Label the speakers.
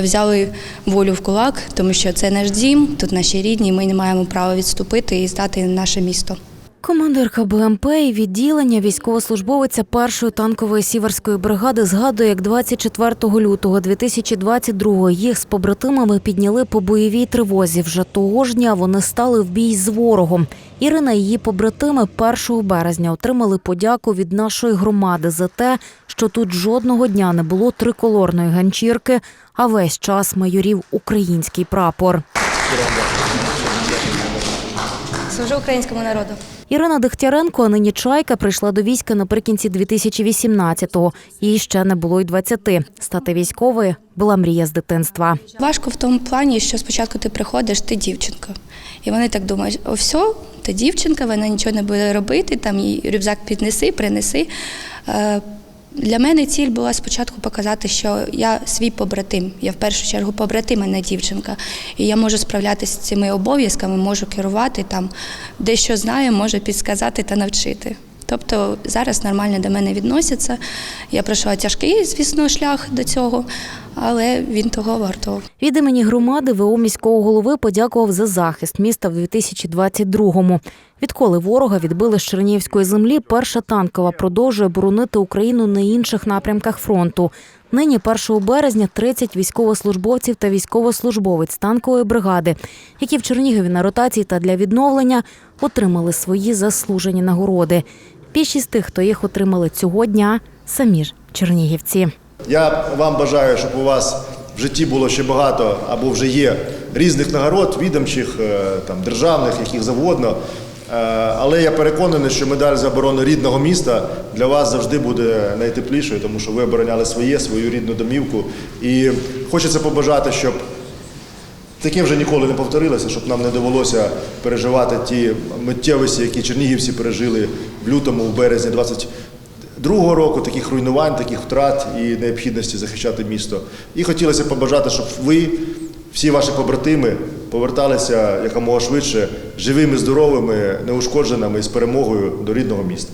Speaker 1: Взяли волю в кулак, тому що це наш дім, тут наші рідні. Ми не маємо права відступити і здати наше місто.
Speaker 2: Командирка БМП і відділення військовослужбовиця першої танкової сіверської бригади згадує, як 24 лютого 2022 їх з побратимами підняли по бойовій тривозі. Вже того ж дня вони стали в бій з ворогом. Ірина і її побратими 1 березня отримали подяку від нашої громади за те, що тут жодного дня не було триколорної ганчірки, а весь час майорів український прапор.
Speaker 1: Служу українському народу.
Speaker 2: Ірина Дегтяренко, а нині чайка, прийшла до війська наприкінці 2018-го. Їй ще не було й 20. Стати військовою була мрія з дитинства.
Speaker 1: Важко в тому плані, що спочатку ти приходиш, ти дівчинка. І вони так думають: о, все, ти дівчинка, вона нічого не буде робити, там їй рюкзак піднеси, принеси. Для мене ціль була спочатку показати, що я свій побратим. Я в першу чергу побратим, а не дівчинка. І я можу справлятися з цими обов'язками, можу керувати там, дещо знаю, можу підсказати та навчити. Тобто зараз нормально до мене відносяться. Я пройшла тяжкий, звісно, шлях до цього, але він того вартував.
Speaker 2: Від імені громади ВО міського голови подякував за захист міста в 2022-му. Відколи ворога відбили з Чернігівської землі, перша танкова продовжує боронити Україну на інших напрямках фронту. Нині 1 березня 30 військовослужбовців та військовослужбовець танкової бригади, які в Чернігові на ротації та для відновлення отримали свої заслужені нагороди. Більшість тих, хто їх отримали цього дня, самі ж чернігівці.
Speaker 3: Я вам бажаю, щоб у вас в житті було ще багато або вже є різних нагород, відомчих, е, там, державних, яких завгодно. Е, Але я переконаний, що медаль за оборону рідного міста для вас завжди буде найтеплішою, тому що ви обороняли своє, свою рідну домівку. І хочеться побажати, щоб Таке вже ніколи не повторилося, щоб нам не довелося переживати ті миттєвості, які чернігівці пережили в лютому, в березні 22-го року, таких руйнувань, таких втрат і необхідності захищати місто. І хотілося побажати, щоб ви, всі ваші побратими, поверталися якомога швидше живими, здоровими, неушкодженими і з перемогою до рідного міста.